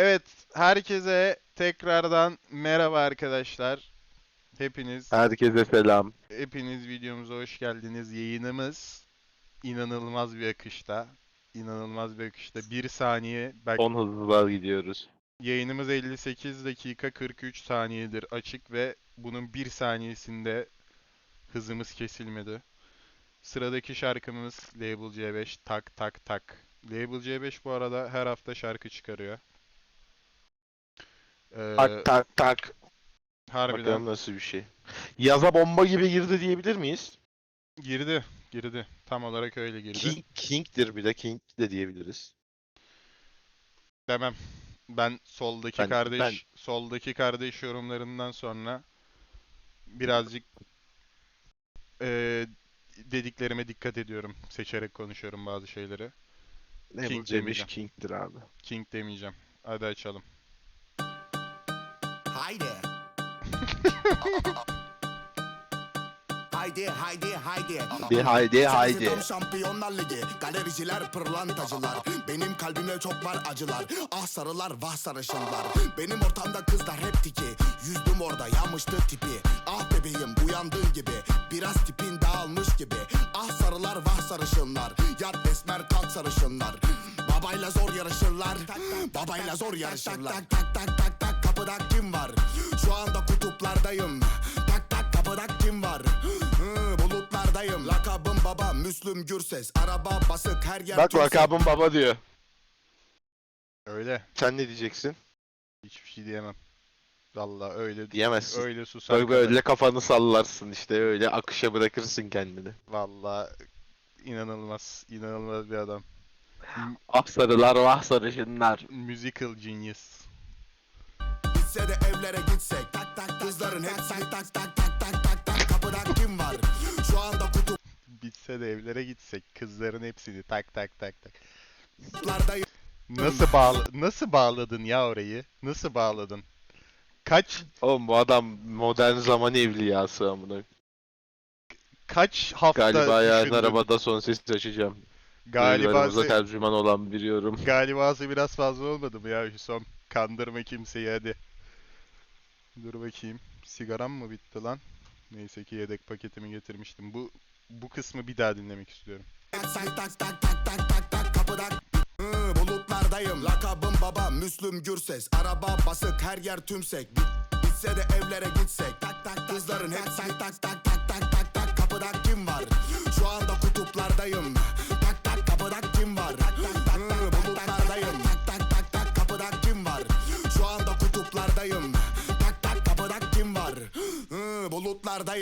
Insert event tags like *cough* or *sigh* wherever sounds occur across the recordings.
Evet, herkese tekrardan merhaba arkadaşlar. Hepiniz Herkese selam. hepiniz videomuza hoş geldiniz. Yayınımız inanılmaz bir akışta. İnanılmaz bir akışta. 1 saniye belki 10 hızlılar gidiyoruz. yayınımız 58 dakika 43 saniyedir açık ve bunun 1 saniyesinde hızımız kesilmedi. Sıradaki şarkımız Label C5 Tak Tak Tak. Label C5 bu arada her hafta şarkı çıkarıyor. Ee, Tak tak tak. harbiden Bakalım nasıl bir şey. Yaza bomba gibi girdi diyebilir miyiz? girdi, girdi. Tam olarak öyle girdi. King, King'dir bir de King de diyebiliriz. Demem. Ben soldaki Ben- kardeş, ben- soldaki kardeş yorumlarından sonra birazcık eee, dediklerime dikkat ediyorum. Seçerek konuşuyorum bazı şeyleri. Ne King demiş demeyeceğim. King'dir abi. King demeyeceğim. Hadi açalım. Haydi. haydi haydi haydi. Haydi haydi haydi. Şampiyonlar Ligi Galericiler pırlantacılar Benim kalbimde çok var acılar Ah sarılar vah sarışınlar Benim ortamda kızlar hep tiki Yüzdüm orada yanmıştı tipi Ah bebeğim uyandığın gibi Biraz tipin dağılmış gibi Ah sarılar vah sarışınlar Yat esmer kalk sarışınlar Babayla zor yarışırlar Babayla zor yarışırlar Tak tak tak tak tak kapıda kim var Şu anda kutuplardayım Tak tak kapıda kim var Hı, Bulutlardayım Lakabım baba Müslüm Gürses Araba basık her yer Bak tümsek. lakabım baba diyor. Öyle. Sen ne diyeceksin? Hiçbir şey diyemem. Vallahi öyle Diyemezsin. öyle susar Böyle, kadar. böyle kafanı sallarsın işte öyle akışa bırakırsın kendini. Vallahi inanılmaz, inanılmaz bir adam. Ah sarılar vah sarışınlar. Musical genius. Bitse de evlere gitsek Tak tak Kızların hep tak tak tak tak tak tak tak Kapıda kim var Şu anda Bitse de evlere gitsek kızların hepsini tak tak tak tak. Nasıl bağla nasıl bağladın ya orayı? Nasıl bağladın? Kaç Oğlum bu adam modern zaman evliyası amına. kaç hafta Galiba yarın düşündün? arabada son sesi açacağım. Galiba Duygularımıza tercüman olan biliyorum. galibası biraz fazla olmadı mı ya Hüsam? Kandırma kimseyi hadi. Dur bakayım. Sigaram mı bitti lan? Neyse ki yedek paketimi getirmiştim. Bu bu kısmı bir daha dinlemek istiyorum. Tak tak tak tak tak tak tak tak Kapıda Hı, Bulutlardayım Lakabım baba Müslüm Gürses Araba basık her yer tümsek Bitse de evlere gitsek Tak tak Kızların hep tak tak tak tak tak tak tak Kapıda kim var Şu anda kutuplardayım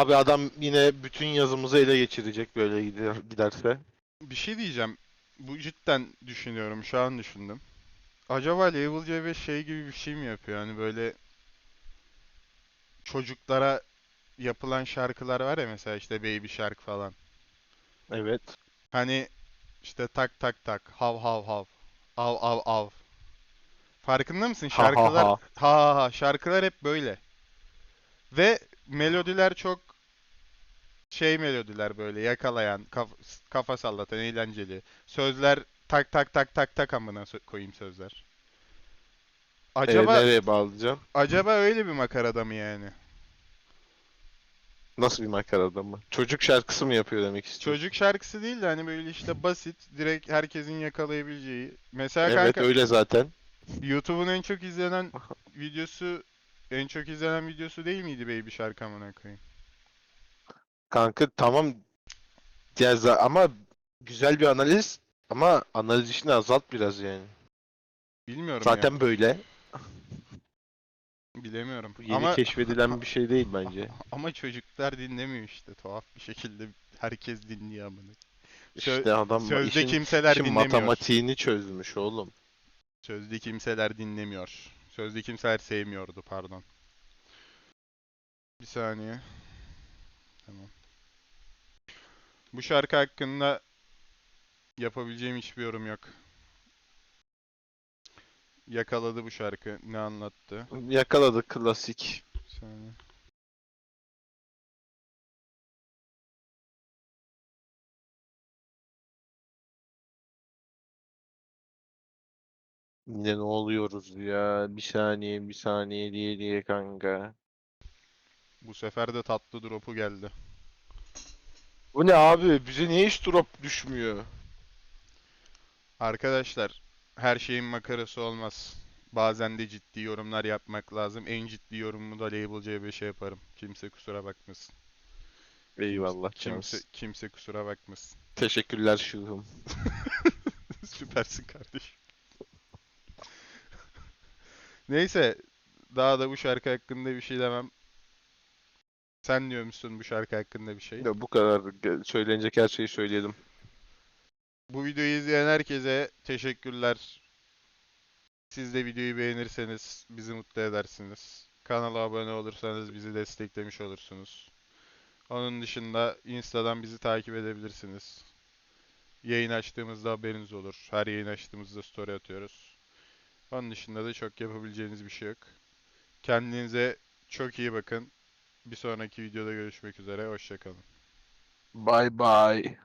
Abi adam yine bütün yazımızı ele geçirecek böyle gider, giderse. Bir şey diyeceğim. Bu cidden düşünüyorum. Şu an düşündüm. Acaba Level C5 şey gibi bir şey mi yapıyor? Hani böyle çocuklara yapılan şarkılar var ya mesela işte Baby Shark falan. Evet. Hani işte tak tak tak, hav hav hav, av av av. Farkında mısın? Ha ha Şarkılar ha. ha ha ha şarkılar hep böyle. Ve melodiler çok şey melodiler böyle yakalayan, kaf- kafa sallatan, eğlenceli. Sözler tak tak tak tak tak amına sö- koyayım sözler. Acaba Ee, nereye bağlayacağım? acaba öyle bir makarada mı yani? Nasıl bir makarada mı? Çocuk şarkısı mı yapıyor demek istiyorsun? Çocuk şarkısı değil de hani böyle işte basit, direkt herkesin yakalayabileceği. Mesela Evet kanka öyle zaten. YouTube'un en çok izlenen *laughs* videosu en çok izlenen videosu değil miydi Baby Shark amına koyayım? Kanka tamam. Ya za- ama güzel bir analiz ama analiz işini azalt biraz yani. Bilmiyorum ya. Zaten böyle. Bilemiyorum. Bu yeni Ama keşfedilen bir şey değil bence. *laughs* ama çocuklar dinlemiyor işte. Tuhaf bir şekilde herkes dinliyor amına. Sö- İşte adam Sözde işin, kimseler işin dinlemiyor. matematiğini çözmüş oğlum. Sözde kimseler dinlemiyor. Sözde kimseler sevmiyordu pardon. Bir saniye. Tamam. Bu şarkı hakkında yapabileceğim hiçbir yorum yok. Yakaladı bu şarkı. Ne anlattı? Yakaladık klasik. Saniye. Yine ne oluyoruz ya? Bir saniye bir saniye diye diye kanka. Bu sefer de tatlı drop'u geldi. Bu ne abi? Bize niye hiç drop düşmüyor? Arkadaşlar, her şeyin makarası olmaz. Bazen de ciddi yorumlar yapmak lazım. En ciddi yorumumu da Label C5'e yaparım. Kimse kusura bakmasın. Eyvallah Kimse Kimse... kimse kusura bakmasın. Teşekkürler şuhum. *laughs* Süpersin kardeşim. Neyse, daha da bu şarkı hakkında bir şey demem. Sen diyor musun bu şarkı hakkında bir şey? Ya bu kadar söylenecek her şeyi söyledim. Bu videoyu izleyen herkese teşekkürler. Siz de videoyu beğenirseniz bizi mutlu edersiniz. Kanala abone olursanız bizi desteklemiş olursunuz. Onun dışında Insta'dan bizi takip edebilirsiniz. Yayın açtığımızda haberiniz olur. Her yayın açtığımızda story atıyoruz. Onun dışında da çok yapabileceğiniz bir şey yok. Kendinize çok iyi bakın. Bir sonraki videoda görüşmek üzere. Hoşçakalın. Bye bye.